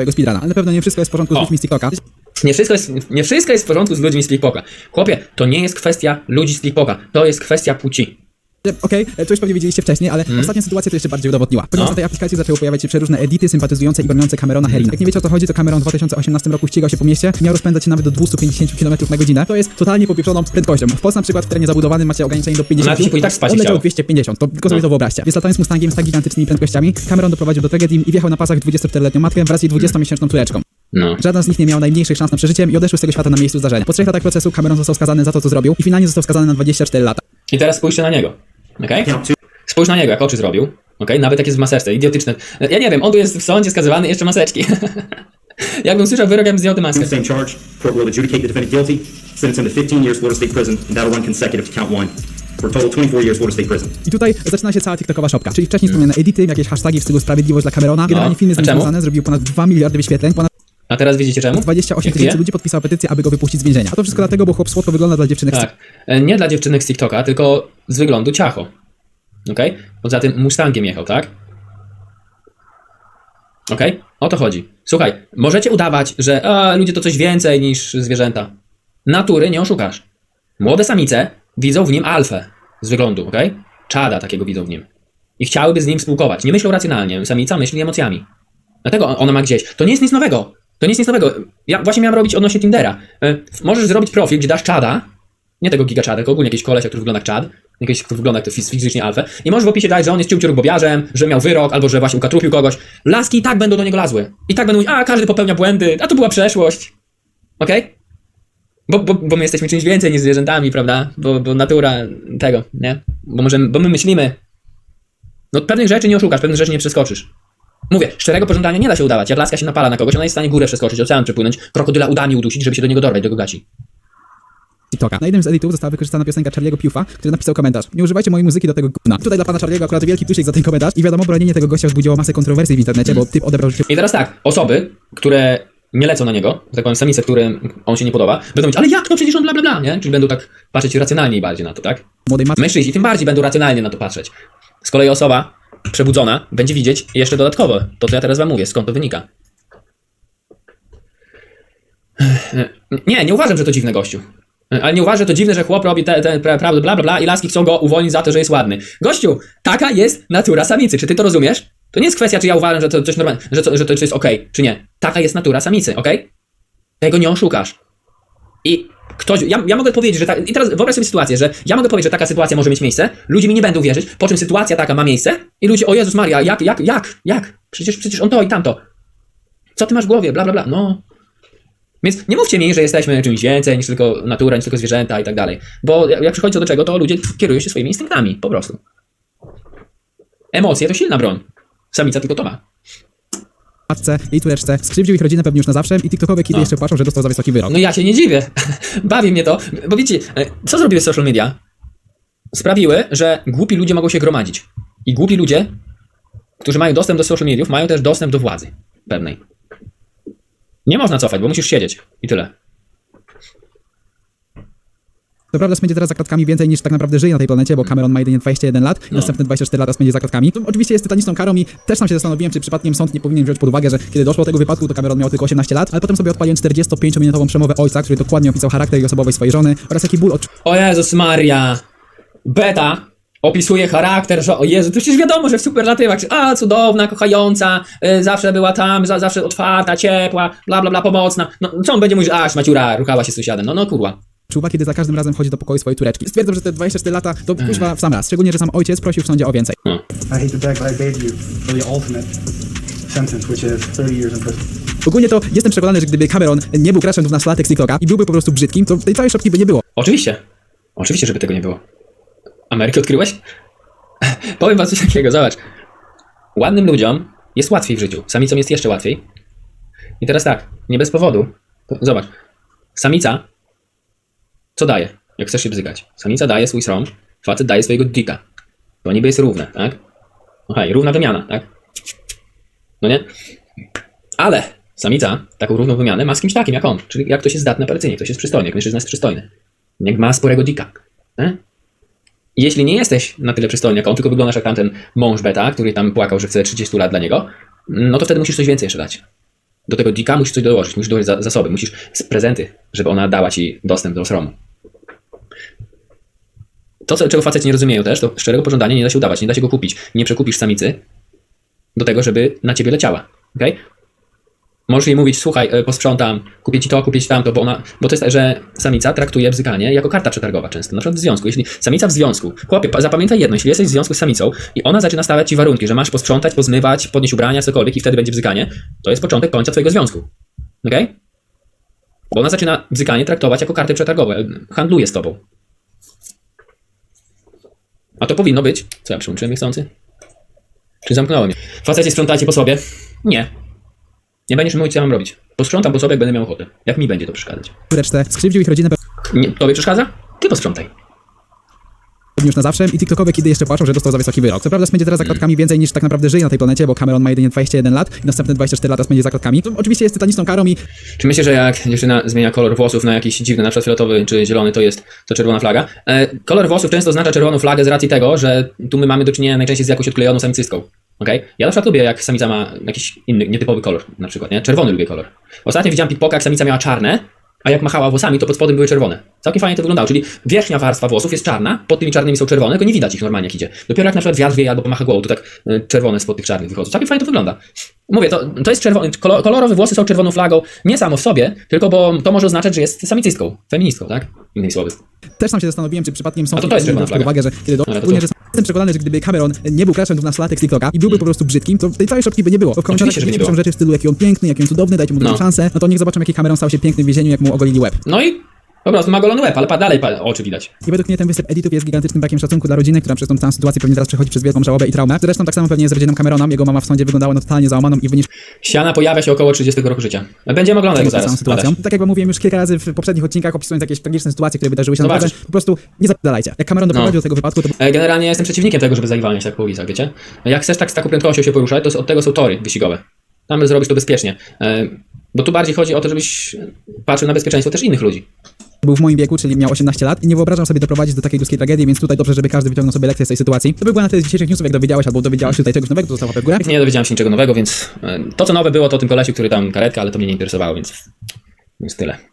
tego speedruna. Ale na pewno nie wszystko jest w porządku z O. ludźmi z TikToka. Nie wszystko, jest, nie wszystko jest w porządku z ludźmi z Clickpoka. Chłopie, to nie jest kwestia ludzi z Clickpoka, to jest kwestia płci. Okej, e, to już pewnie wiedzieliście wcześniej, ale ostatnia sytuacja to jeszcze bardziej udowodniła. Ponieważ Mhm. No. na tej aplikacji zaczęły pojawiać się przeróżne edity sympatyzujące i broniące Camerona Herina. Jak nie wiecie o co chodzi, to Cameron w 2018 roku ścigał się po mieście miał rozpędzać się nawet do 250 km na godzinę. To jest totalnie popieprzoną prędkością. W Polsce na przykład w terenie zabudowanym macie ograniczenie do 50. Nawet się i tak spać On leciał chciało. 250, to tylko sobie No. to wyobraźcie. Więc latając Mustangiem z tak gigantycznymi prędkościami, Cameron doprowadził do tragedii i wjechał na pasach 24-letnią matkę wraz z jej 20-miesięczną córeczką. No. Żaden z nich nie miał najmniejszych szans na przeżycie i odeszły z tego świata na miejscu zdarzenia. Po trzech latach procesu Cameron został skazany za to, co zrobił i finalnie został skazany na 24 lata. I teraz spójrzcie na niego. Okej? Spójrz na niego, jak oczy zrobił. Okej? Nawet jak jest w maseczce. Idiotyczne. Ja nie wiem, on tu jest w sądzie skazywany, jeszcze maseczki. Jakbym słyszał wyrok, ja bym zdjął tę maskę. Same charge. Court will adjudicate the defendant guilty, sentence him to 15 years Florida State Prison, and that'll run consecutive to count one. For a total 24 years Florida State Prison. I tutaj zaczyna się cała TikTokowa szopka, czyli wcześniej wspomniane edity, jakieś hasztagi w stylu sprawiedliwość dla Camerona. Generalnie filmy z a nim czemu? związane zrobił ponad 2 miliardy wyświetleń, ponad A teraz widzicie czemu? 28 Jak tysięcy ludzi podpisało petycję, aby go wypuścić z więzienia. A to wszystko dlatego, bo chłop słodko wygląda dla dziewczynek z Tak. E, Nie dla dziewczynek z TikToka, tylko z wyglądu ciacho. Okej? Poza tym Mustangiem jechał, tak? Okej? O to chodzi. Słuchaj, możecie udawać, że a, ludzie to coś więcej niż zwierzęta. Natury nie oszukasz. Młode samice widzą w nim alfę z wyglądu, okej? Czada takiego widzą w nim. I chciałyby z nim współkować. Nie myślą racjonalnie, samica myśli emocjami. Dlatego on- ona ma gdzieś. To nie jest nic nowego. To jest nic nowego. Ja właśnie miałem robić odnośnie Tindera. E, Możesz zrobić profil, gdzie dasz czada, nie tego giga czada, tylko ogólnie jakiś kolesia, który wygląda jak czad, jakiś, który wygląda jak to fiz- fizycznie alfę. I możesz w opisie dać, że on jest ciuciurbobiarzem, że miał wyrok, albo że właśnie ukatrupił kogoś. Laski i tak będą do niego lazły. I tak będą mówić, a każdy popełnia błędy, a to była przeszłość. Okej? Bo, bo, bo my jesteśmy czymś więcej niż zwierzętami, prawda? Bo, bo natura tego, nie? Bo, możemy, bo my myślimy. No pewnych rzeczy nie oszukasz, pewnych rzeczy nie przeskoczysz. Mówię, szczerego pożądania nie da się udawać. Jak laska się napala na kogoś, ona jest w stanie górę przeskoczyć, ocean przepłynąć, krokodyla udami udusić, żeby się do niego dorwać, do gaci. TikToka. Na jednym z editów została wykorzystana piosenka Charlie'ego Piufa, który napisał komentarz. Nie używajcie mojej muzyki do tego gówna. Tutaj dla pana Charlie'ego akurat wielki plusik za ten komentarz i wiadomo, bronienie tego gościa wzbudziło masę kontrowersji w internecie, bo typ odebrał życie I teraz tak, osoby, które nie lecą na niego, tak powiem samice, którym on się nie podoba, będą mówić, ale jak, no przecież on bla bla bla, nie? Czyli będą tak patrzeć racjonalniej bardziej na to, tak? młodej. Mężczyźni tym bardziej będą racjonalnie na to patrzeć. Z kolei osoba przebudzona będzie widzieć jeszcze dodatkowo to, co ja teraz wam mówię, skąd to wynika. Nie, nie uważam, że to dziwne gościu. Ale nie uważam, że to dziwne, że chłop robi te, te bla, bla, bla i laski chcą go uwolnić za to, że jest ładny. Gościu, taka jest natura samicy. Czy ty to rozumiesz? To nie jest kwestia, czy ja uważam, że to coś normalne, że to, że to jest okej, czy nie. Taka jest natura samicy, okej? Tego nie oszukasz. I ktoś, ja, ja mogę powiedzieć, że i teraz wyobraź sobie sytuację, że ja mogę powiedzieć, że taka sytuacja może mieć miejsce, ludzie mi nie będą wierzyć, po czym sytuacja taka ma miejsce i ludzie, o Jezus Maria, jak, jak, jak, jak? Przecież, przecież on to i tamto. Co ty masz w głowie, bla, bla, bla, no. Więc nie mówcie mi, że jesteśmy czymś więcej niż tylko natura, niż tylko zwierzęta i tak dalej. Bo jak jak przychodzi co do czego, to ludzie kierują się swoimi instynktami, po prostu. Emocje to silna broń. Samica tylko to ma. Matce, jej córeczce, skrzywdził ich rodzinę pewnie już na zawsze i TikTokowe kity A. jeszcze płaczą, że dostał za wysoki wyrok. No ja się nie dziwię. Bawi mnie to. Bo wiecie, e, co zrobiły social media? Sprawiły, że głupi ludzie mogą się gromadzić. I głupi ludzie, którzy mają dostęp do social mediów, mają też dostęp do władzy pewnej. Nie można cofać, bo musisz siedzieć. I tyle. To prawda spędzi teraz za klatkami więcej niż tak naprawdę żyje na tej planecie, bo Cameron ma jedynie 21 lat i No. następne 24 lata spędzi za klatkami. To oczywiście jest tytaniczną karą i też tam się zastanowiłem, czy przypadkiem sąd nie powinien wziąć pod uwagę, że kiedy doszło do tego wypadku, to Cameron miał tylko 18 lat, ale potem sobie odpaliłem 45-minutową przemowę ojca, który dokładnie opisał charakter i osobowość swojej żony oraz jaki ból odczuwał O Jezus Maria! Beta opisuje charakter, że o Jezu, to przecież wiadomo, że w superlatywach, a cudowna, kochająca, y, zawsze była tam, za, zawsze otwarta, ciepła, bla bla bla, pomocna. No co on będzie mówić, a szmaciura, ruchała się z sąsiadem, no no kurwa. Kiedy za każdym razem wchodzi do pokoju swojej córeczki. Stwierdzam, że te 24 lata to kuźwa w sam raz, szczególnie, że sam ojciec prosił w sądzie o więcej. I hate to beg, but I beg you for the ultimate sentence, which is 30 years in prison. Ogólnie to jestem przekonany, że gdyby Cameron nie był crashem 12-latek z TikToka i byłby po prostu brzydkim, to tej całej szopki by nie było. Oczywiście. Oczywiście, żeby tego nie było. Amerykę odkryłeś? Powiem wam coś takiego, zobacz. Ładnym ludziom jest łatwiej w życiu. Samicom jest jeszcze łatwiej. I teraz tak, nie bez powodu. Zobacz. Samica co daje, jak chcesz się bzykać? Samica daje swój srąg, facet daje swojego dicka. To niby jest równe, tak? No hej, równa wymiana, tak? No nie? Ale samica taką równą wymianę ma z kimś takim jak on. Czyli jak ktoś jest zdatny operacyjnie, ktoś jest przystojny, jak mężczyzna jest przystojny. Jak ma sporego dika. Nie? Jeśli nie jesteś na tyle przystojny jak on, tylko wyglądasz jak tamten mąż beta, który tam płakał, że chce 30 lat dla niego, no to wtedy musisz coś więcej jeszcze dać. Do tego dzika musisz coś dołożyć, musisz dołożyć za- zasoby, musisz prezenty, żeby ona dała ci dostęp do sromu. To, czego faceci nie rozumieją też, to szczerego pożądania nie da się udawać, nie da się go kupić. Nie przekupisz samicy do tego, żeby na ciebie leciała. Okay? Możesz jej mówić, słuchaj, e, posprzątam, kupię ci to, kupię ci tamto, bo ona, bo to jest tak, że samica traktuje bzykanie jako karta przetargowa często, na przykład w związku. Jeśli samica w związku, chłopie, pa- zapamiętaj jedno, jeśli jesteś w związku z samicą i ona zaczyna stawiać ci warunki, że masz posprzątać, pozmywać, podnieść ubrania, cokolwiek i wtedy będzie bzykanie, to jest początek końca twojego związku. Okej? Bo ona zaczyna bzykanie traktować jako kartę przetargową, e, handluje z tobą. A to powinno być. Co ja przyłączyłem niechcący? Czy zamknąłem mnie? Faceci sprzątajcie po sobie? Nie. Nie będziesz mówić, co ja mam robić. Posprzątam po sobie, jak będę miał ochotę. Jak mi będzie to przeszkadzać? skrzywdził ich rodzinę Nie, tobie przeszkadza? Ty posprzątaj. Pewnie już na zawsze i TikTokowe kidy jeszcze płaczą, że dostał za wysoki wyrok. Co prawda spędzi teraz za klatkami więcej niż tak naprawdę żyje na tej planecie, bo Cameron ma jedynie 21 lat i następne 24 lata spędzi za klatkami. To oczywiście jest tytaniczną karą i Czy myślisz, że jak dziewczyna zmienia kolor włosów na jakiś dziwny, na przykład fioletowy czy zielony, to jest to czerwona flaga? E, kolor włosów często oznacza czerwoną flagę z racji tego, że tu my mamy do czynienia najczęściej z jakąś odklejoną samicystką. Okay? Ja na przykład lubię, jak samica ma jakiś inny, nietypowy kolor, na przykład, nie? Czerwony lubię kolor. Ostatnio widziałem pitpoka, jak samica miała czarne, a jak machała włosami, to pod spodem były czerwone. Całkiem fajnie to wyglądało, czyli wierzchnia warstwa włosów jest czarna, pod tymi czarnymi są czerwone, tylko nie widać ich normalnie jak idzie. Dopiero jak na przykład wiatr wieje albo pomacha głową, to tak y, czerwone spod tych czarnych wychodzą. Całkiem fajnie to wygląda. Mówię, to, to jest czerwony, kolor, kolorowe włosy są czerwoną flagą, nie samo w sobie, tylko bo to może oznaczać, że jest samicystką, feministką, tak? Innymi słowy. też sam się zastanowiłem, czy przypadkiem są A to to jest czerwona flaga. uwagę, że kiedy do... Dobra, to to- jestem przekonany, że gdyby Cameron nie był crashem 12-latek z TikToka i byłby po prostu brzydkim, to tej całej szopki by nie było. Bo w komentarzach Oczywiście, że nie piszą było. rzeczy w stylu, jaki on piękny, jaki on cudowny, dajcie mu drugą No. szansę, no to niech zobaczą, jaki Cameron stał się piękny w więzieniu, jak mu ogolili łeb. No i po prostu ma golony łeb, ale pa, dalej pa, oczy widać. I według mnie ten występ editów jest gigantycznym brakiem szacunku dla rodziny, która przez tą całą sytuację pewnie teraz przechodzi przez wielką żałobę i traumę. Zresztą tak samo pewnie jest z rodziną Camerona, jego mama w sądzie wyglądała na totalnie załamaną i wyniszczoną Siana pojawia się około 30 roku życia. Będziemy oglądać go zaraz. sytuacją. Tak jak mówiłem już kilka razy w poprzednich odcinkach, opisując jakieś tragiczne sytuacje, które wydarzyły się Zobaczysz. naprawdę, po prostu nie zapadalajcie. Jak Cameron doprowadził No. do tego wypadku, to E, Generalnie jestem przeciwnikiem tego, żeby zaiwalniać tak po ulicach, wiecie? Jak chcesz tak z taką prędkością się poruszać, to od tego są tory wyścigowe. Tam zrobisz to bezpiecznie. E, Bo tu bardziej chodzi o to, żebyś patrzył na bezpieczeństwo też innych ludzi. Był w moim wieku, czyli miał 18 lat i nie wyobrażam sobie doprowadzić do takiej ludzkiej tragedii, więc tutaj dobrze, żeby każdy wyciągnął sobie lekcję z tej sytuacji. To by była na tyle z dzisiejszych newsów, jak dowiedziałeś albo dowiedziałaś się tutaj czegoś nowego, to został łapę w górę. Nie dowiedziałem się niczego nowego, więc e, to, co nowe było, to o tym kolesiu, który tam karetka, ale to mnie nie interesowało, więc, więc tyle.